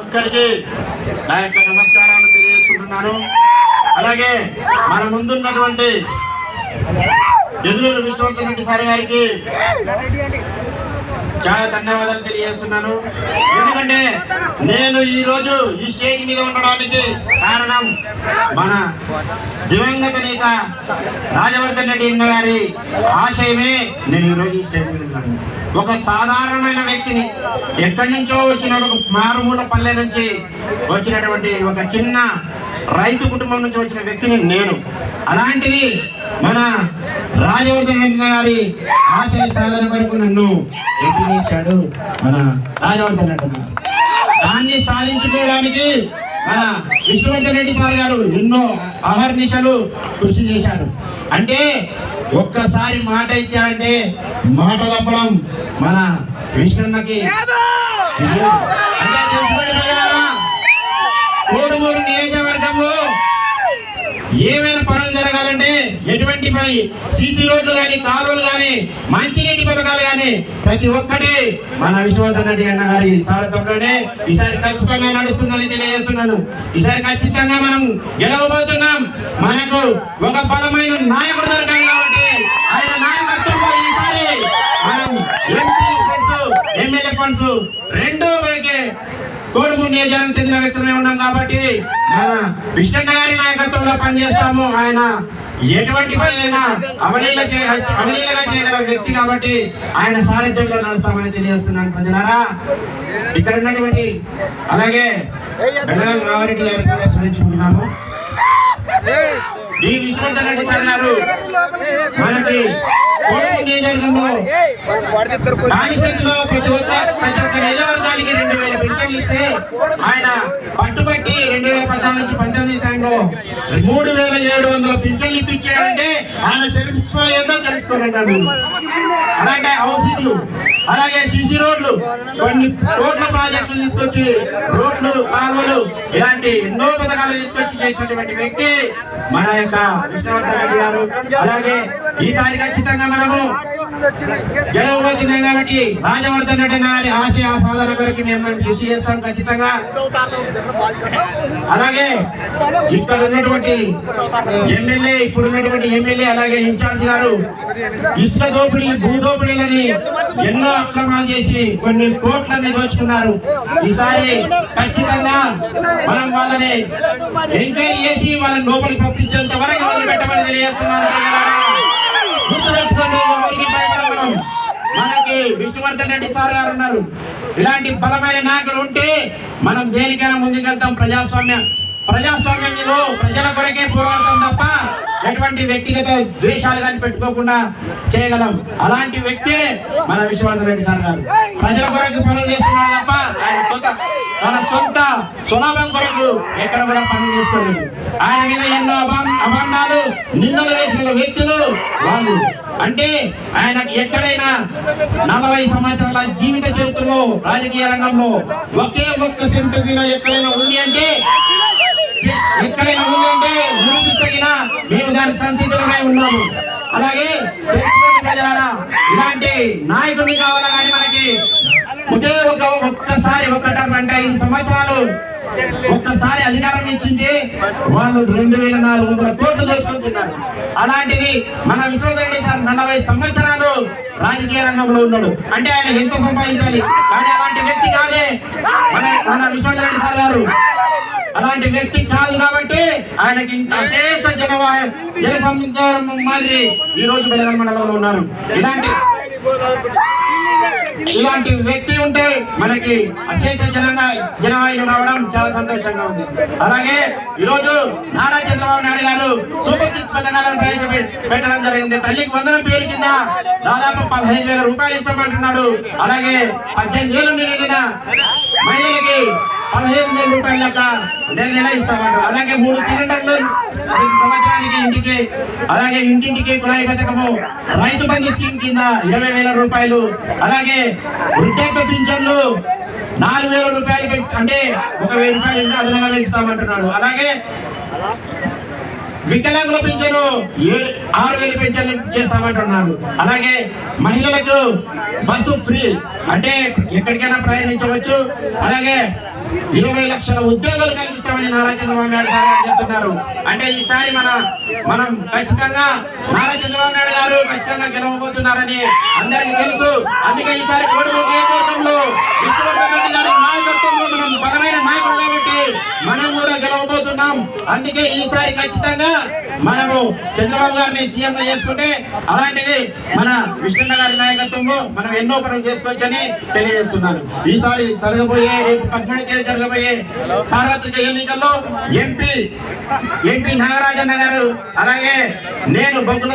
ఒక్కరికి నా యొక్క నమస్కారాలు తెలియజేసుకుంటున్నాను. అలాగే మన ముందున్నటువంటి ఎదురు విశ్వనాథ్ సార్ గారికి చాలా ధన్యవాదాలు తెలియజేస్తున్నాను. ఎందుకంటే నేను ఈ రోజు ఈ స్టేజ్ మీద ఉండడానికి కారణం మన దివంగత నేత రాజవర్ధన్ రెడ్డి గారి ఆశయమే నేను ఈరోజు ఈ స్టేజ్ మీద ఉన్నాను. ఒక సాధారణమైన వ్యక్తిని ఎక్కడి నుంచో వచ్చిన మారుమూల పల్లె నుంచి వచ్చినటువంటి ఒక చిన్న రైతు కుటుంబం నుంచి వచ్చిన వ్యక్తిని నేను. అలాంటిది మన రాజవర్ధన్ రెడ్డి గారి ఆశయ సాధన వరకు నన్ను ఎంపిక చేశాడు మన రాజవర్ధన్ రెడ్డి గారు. దాన్ని సాధించుకోవడానికి మన విష్ణువర్ధన్ రెడ్డి సార్ గారు ఎన్నో అహర్నిశలు కృషి చేశారు. అంటే ఒక్కసారి మాట ఇచ్చారంటే మాట తప్పడం మన విష్ణున్నకి. అంటే తెలుసుకోండి కోడుమూరు నియోజకవర్గంలో ఏమైనా పనులు జరగాలంటే ఎటువంటి పని? సీసీ రోడ్లు కానీ కాలువలు కానీ మంచినీటి పథకాలు కానీ ప్రతి ఒక్కటి మన విష్ణువర్ధన్ రెడ్డి అన్న గారి సారథంలోనే ఈసారి ఖచ్చితంగా నడుస్తుందని తెలియజేస్తున్నాను. ఈసారి ఖచ్చితంగా మనం గెలవబోతున్నాం. మనకు ఒక బలమైన నాయకుడు దొరకాలి కాబట్టి ఆయన నాయకత్వంలో ఈసారి మనం ఎంపీ ఫండ్స్ ఎమ్మెల్యే ఫండ్స్ రెండు మనకి కోడుమూరు నియోజకవర్గం చెందిన వ్యక్తులమే ఉన్నాం కాబట్టి మన విష్ణన్న గారి నాయకత్వంలో పనిచేస్తాము. ఆయన ఎటువంటి పనినైనా అవలీల చే అవలీలగా చేయగల వ్యక్తి కాబట్టి ఆయన సారథ్యంలో నడుస్తామని తెలియజేస్తున్నాను ప్రజలారా. ఇక్కడ ఉన్నటువంటి అలాగే బెల్లగాలి రామారెడ్డి గారి కూడా స్మరించుకుంటున్నాము. ఈ విశ్వనాథ రెడ్డి సార్ గారు మనకి కాన్స్టిట్యూన్సీలో ప్రతి ఒక్క ప్రతి ఒక్క నియోజకవర్గానికి రెండు వేల పింఛన్లు ఇస్తే ఆయన పట్టుబట్టి రెండు వేల పద్నాలుగు నుంచి పంతొమ్మిది టైంలో మూడు వేల ఏడు వందల పింఛన్లు ఇప్పించాడంటే ఆయన చరిత్ర ఏదో తెలుసుకోవాలంటాడు అలాగే హౌసింగ్లు అలాగే సిసి రోడ్లు. కొన్ని రోడ్ల ప్రాజెక్టులు తీసుకొచ్చి రోడ్లు కాలువలు ఇలాంటి ఎన్నో పథకాలు తీసుకొచ్చి చేసినటువంటి వ్యక్తి మన యొక్క విష్ణువర్ధన్ రెడ్డి గారు. అలాగే ఈసారి ఖచ్చితంగా మనము గెలవబోతున్నాం కాబట్టి రాజవర్ధన్ రెడ్డి గారి ఆశయ సాధన కొరకు మేము కృషి చేస్తాం ఖచ్చితంగా. అలాగే ఇక్కడ ఉన్నటువంటి ఎమ్మెల్యే ఇప్పుడు ఉన్నటువంటి ఎమ్మెల్యే అలాగే ఇన్ఛార్జ్ గారు ఇసుక దోపిడీ భూదోపిడీలని ఎన్నో అక్రమాలు చేసి కొన్ని కోట్లన్నీ దోచుకున్నారు. ఈసారి ఖచ్చితంగా మనం వాళ్ళని ఎంక్వైరీ చేసి వాళ్ళని లోపలికి పంపించేంత వరకు వదిలిపెట్టమని తెలియజేస్తున్నారు. గుర్తుపెట్టుకోండి ఎవరికి మనకి విష్ణువర్ధన్ రెడ్డి సార్ గారు ఉన్నారు. ఇలాంటి బలమైన నాయకులు ఉంటే మనం దేనికైనా ముందుకెళ్తాం ప్రజాస్వామ్యం. ప్రజాస్వామ్యంలో ప్రజల కొరకే పోరాడతాం తప్ప ఎటువంటి వ్యక్తిగత ద్వేషాలు కానీ పెట్టుకోకుండా చేయగలం. అలాంటి వ్యక్తే మన విశ్వనాథ రెడ్డి సార్ గారు. ప్రజల కొరకు పనులు చేస్తున్నాడు తప్ప ఆయన సొంత తన సొంత సులభం కొరకు ఎక్కడ కూడా పనులు చేసుకోలేదు. ఆయన మీద ఎన్నో అభాండాలు నిందలు వేసిన వ్యక్తులు వాళ్ళు. అంటే ఆయనకి ఎక్కడైనా నలభై సంవత్సరాల జీవిత చరిత్రలో రాజకీయ రంగంలో ఒకే ఒక్క సెంటు ఎక్కడైనా ఉంది అంటే ఎక్కడైనా ఉందంటే నిరూపిస్తగిన మేము దాని సంసిద్ధమై ఉన్నాము. అలాగే ప్రజలారా ఇలాంటి నాయకుడిని కావాలా కానీ మనకి ఒకే ఒక ఒక్కసారి ఒక అంటే ఐదు సంవత్సరాలు ఒక్కసారి అధికారం ఇచ్చింది వాళ్ళు రెండు వేల నాలుగు వందల కోట్లు దోచుకుంటున్నారు. అలాంటిది మన విశ్వరెడ్డి సార్ నలభై సంవత్సరాలు రాజకీయ రంగంలో ఉన్నాడు. అంటే ఆయన ఎంత సంపాదించాలి? కానీ అలాంటి వ్యక్తి కాదే మన మన విశ్వరెడ్డి సార్ గారు. అలాంటి వ్యక్తి కాదు కాబట్టి ఆయనకి ఇంత అశేష జనవాహ జన సముద్రం మాదిరి ఈ రోజు బెలగల మండలంలో ఉన్నారు ఇలాంటి ఇలాంటి వ్యక్తి ఉంటే మనకి అశేష జనంగా జనవాయులు రావడం చాలా సంతోషంగా ఉంది. అలాగే ఈ రోజు నారా చంద్రబాబు నాయుడు గారు సూపర్ సిక్స్ పథకాలను ప్రవేశపెట్టడం జరిగింది. తల్లికి వందనం పేరు కింద దాదాపు పదహైదు వేల రూపాయలు ఇస్తామంటున్నాడు. అలాగే పద్దెనిమిది వేలు నిండిన మహిళలకి పదిహేను వేల రూపాయల లెక్క నెల నెల ఇస్తామంటారు అలాగే మూడు సిలిండర్లు ప్రతి సంవత్సరానికి ఇంటికి అలాగే ఇంటింటికి కుళాయి పథకము రైతు బంధు స్కీమ్ కింద ఇరవై వేల రూపాయలు అలాగే వృద్ధాప్య పింఛన్లు నాలుగు వేల రూపాయలు అంటే ఒక వెయ్యి రూపాయలు ఇంకా అదనంగా పెంచుతామంటున్నాడు అలాగే వికలాంగుల పింఛను ఏడు ఆరు వేలు పింఛను చేస్తామంటున్నారు అలాగే మహిళలకు బస్సు ఫ్రీ అంటే ఎక్కడికైనా ప్రయాణించవచ్చు. అలాగే ఇరవై లక్షల ఉద్యోగాలు కల్పిస్తామని నారా చంద్రబాబు నాయుడు గారు చెప్తున్నారు. అంటే ఈసారి మన మనం ఖచ్చితంగా నారా చంద్రబాబు నాయుడు గారు ఖచ్చితంగా గెలవబోతున్నారని అందరికీ తెలుసు. అందుకే ఈసారి కోడుమూరు నియోజకవర్గంలో విష్ణువర్ధన్ రెడ్డి గారి నాయకత్వంలో మనం బలమైన నాయకుడు కాబట్టి అందుకే ఈసారి ఖచ్చితంగా మనము చంద్రబాబు గారిని సీఎం చేసుకుంటే అలాంటిది మన విష్ణు గారి నాయకత్వంలో మనం ఎన్నో పనులు చేసుకోవచ్చని తెలియజేస్తున్నాను. ఈసారి జరగబోయే రేపు పద్మూడు తేదీ జరగబోయే సార్వత్రిక ఎన్నికల్లో ఎంపీ ఎంపీ నాగరాజన్న గారు అలాగే నేను బొగ్గుల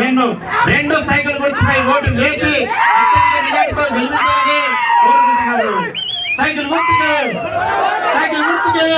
నేను రెండు సైకిల్ గుర్తుపై ఓటు వేసి మెజార్టీతో గెలుపుతారని కోరుకుంటున్నారు సైకిల్ గుర్తుకు సైకిల్ గుర్తుకు.